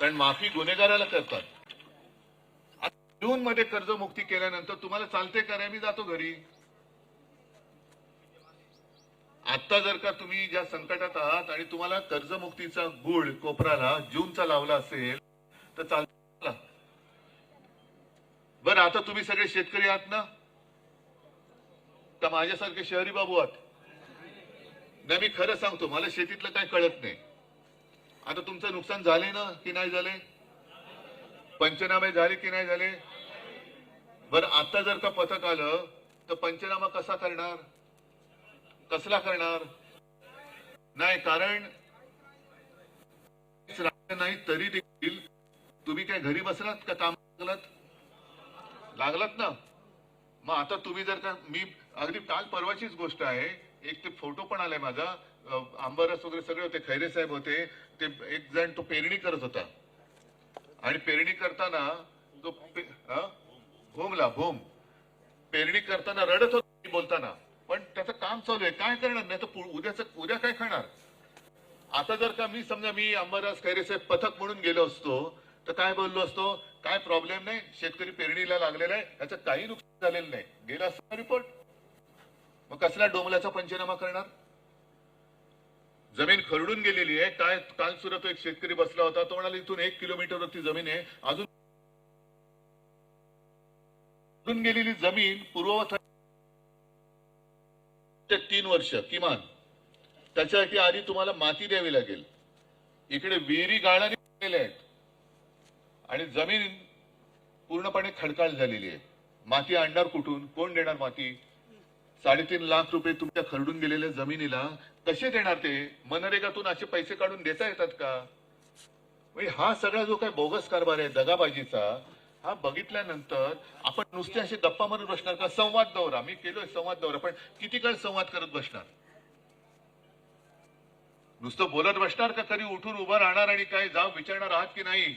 कारण माफी गुन्हेगाराला करतात. जून मध्ये कर्जमुक्ती केल्यानंतर तुम्हाला चालते का मी जातो घरी. आता जर का तुम्ही ज्या संकटात आहात आणि तुम्हाला कर्जमुक्तीचा गुळ कोपराला जूनचा लावला असेल तर चालतं बरं आता तुम्ही सगळे शेतकरी आहात ना? का माझ्यासारखे शहरी बाबू आहात? नाही मी खरं सांगतो मला शेतीतलं काय कळत नाही. आता तुमचं नुकसान झाले ना की नाही झाले पंचनामे झाले की नाही झाले? बरं आता जर का पथक आलं तर पंचनामा कसा करणार? कसला करणार? नाही कारण नाही तरी देखील तुम्ही काय घरी बसलात का काम लागलात लागलात ना? मग आता तुम्ही जर का मी अगदी काल परवाचीच गोष्ट आहे एक ते फोटो पण आलाय माझा आंबरस वगैरे सगळे होते खैरे साहेब होते ते एक जण तो पेरणी करत होता. आणि पेरणी करताना तो पे- अ? पेरणी करताना रडत होता बोलताना. पण त्याचं काम चालू आहे काय करणार? नाही तर उद्याच उद्या काय खाणार? आता जर का मी समजा मी अंबादास खैरे साहेब पथक म्हणून गेलो असतो तर काय बोललो असतो? काय प्रॉब्लेम नाही शेतकरी पेरणीला लागलेला आहे त्याचं काही नुकसान झालेलं नाही. गेला असतो रिपोर्ट मग कसला डोंगल्याचा पंचनामा करणार? जमीन खरडून गेलेली आहे. काय काल सुद्धा तो एक शेतकरी बसला होता. तो म्हणाला इथून एक किलोमीटरवरती जमीन आहे. अजून खरडून गेलेली जमीन पूर्ववत ते तीन वर्ष किमान. त्याच्यासाठी आधी तुम्हाला माती द्यावी लागेल. इकडे विहिरी गाळाने गेलेल्या आहेत. आणि जमीन पूर्णपणे खडकाळ झालेली आहे. माती आणणार कुठून? कोण देणार माती? साडेतीन लाख रुपये तुमच्या खरडून गेलेल्या जमिनीला कसे देणार ते? मनरेगातून असे पैसे काढून देता येतात का? म्हणजे हा सगळा जो काही बोगस कारभार आहे दगाबाजीचा हा बघितल्यानंतर आपण नुसते असे गप्पा मारून बसणार का? संवाद दौरा. मी केलोय संवाद दौरा पण किती काळ संवाद करत बसणार? नुसतं बोलत बसणार का? कधी उठून उभं राहणार आणि काय? जाव विचारणार आहात की नाही?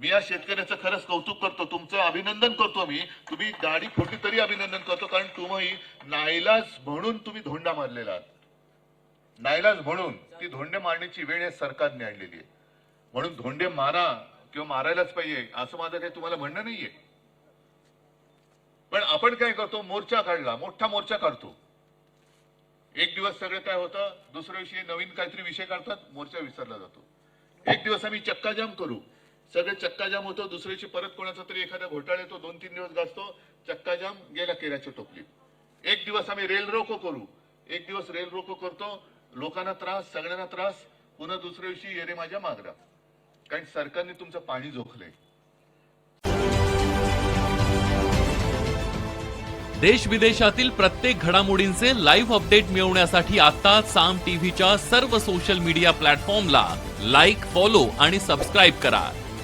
मी या शेतकऱ्याचं खरंच कौतुक करतो. तुमचं अभिनंदन करतो मी तुम्ही गाडी फोडली तरी अभिनंदन करतो कारण तुम्ही नाईलाज म्हणून तुम्ही धोंडा मारलेला आहात. नाईलाज म्हणून ती धोंडे मारण्याची वेळ या सरकारने आणलेली आहे. म्हणून धोंडे मारा किंवा मारायलाच पाहिजे असं माझं काही तुम्हाला म्हणणं नाहीये. पण आपण काय करतो? मोर्चा काढला मोठा मोर्चा काढतो. एक दिवस सगळं काय होतं? दुसऱ्या दिवशी नवीन काहीतरी विषय काढतात मोर्चा विसरला जातो. एक दिवस आम्ही चक्काजाम करू. सगळे चक्काजाम होतो दुसऱ्या दिवशी परत कोणाचा तरी एखादा घोटाळा येतो दोन तीन दिवस गाजतो चक्काजाम गेला केऱ्याच्या टोपलीत. एक दिवस आम्ही रेल रोको करू. एक दिवस रेल रोको करतो लोकांना त्रास सगळ्यांना त्रास पुन्हा दुसऱ्या दिवशी येणे माझ्या मागरा कारण सरकारने तुमचं पाणी जोखलंय. देश विदेशातील प्रत्येक घडामोडींचे लाईव्ह अपडेट मिळवण्यासाठी आता साम टीव्हीच्या सर्व सोशल मीडिया प्लॅटफॉर्मला लाईक फॉलो आणि सबस्क्राईब करा.